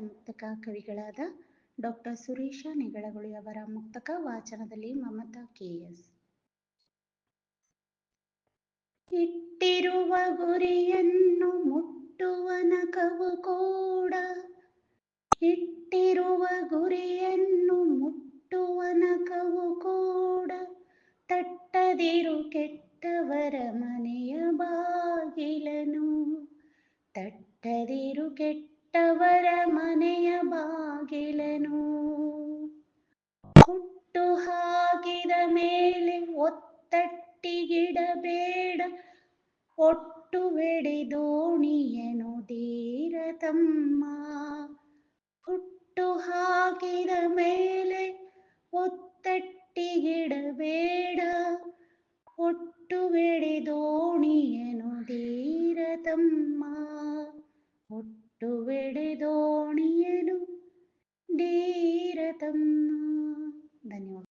ಮುಕ್ತಕ ಕವಿಗಳಾದ doctor Suresh ನಿಗಳಗುಳಿ ಅವರ ಮುಕ್ತಕ ವಾಚನದಲ್ಲಿ Mamata KS. ಇಟ್ಟಿರುವ ಗುರಿಯನ್ನು ಮುಟ್ಟುವ ನಕವು ಕೂಡ. ಇಟ್ಟಿರುವ ಗುರಿಯನ್ನು ಮುಟ್ಟುವ ನಕವು ಕೂಡ. ತಟ್ಟದಿರು ಕೆಟ್ಟವರ ಮನೆಯ ಬಾಗಿಲನು. ತಟ್ಟದಿರು ಕೆಟ್ಟವರ ಮನೆಯ ಬಾಗಿಲನು. ಹುಟ್ಟು ಹಾಕಿದ ಮೇಲೆ ಒತ್ತಟ್ಟಿಗಿಡಬೇಡ ಒಟ್ಟು ಬೆಳೆದೋಣಿಯನು ದೇರ ತಮ್ಮ ಹುಟ್ಟು ಹಾಕಿದ ಮೇಲೆ ಒತ್ತಟ್ಟಿಗಿಡಬೇಡ ಒಟ್ಟು ಬೆಳೆದೋಣಿಯನು ಒಟ್ಟು ಬೆಳೆದೋಣಿಯನು ಧೀರ ತಮ್ಮ ಧನ್ಯವಾದ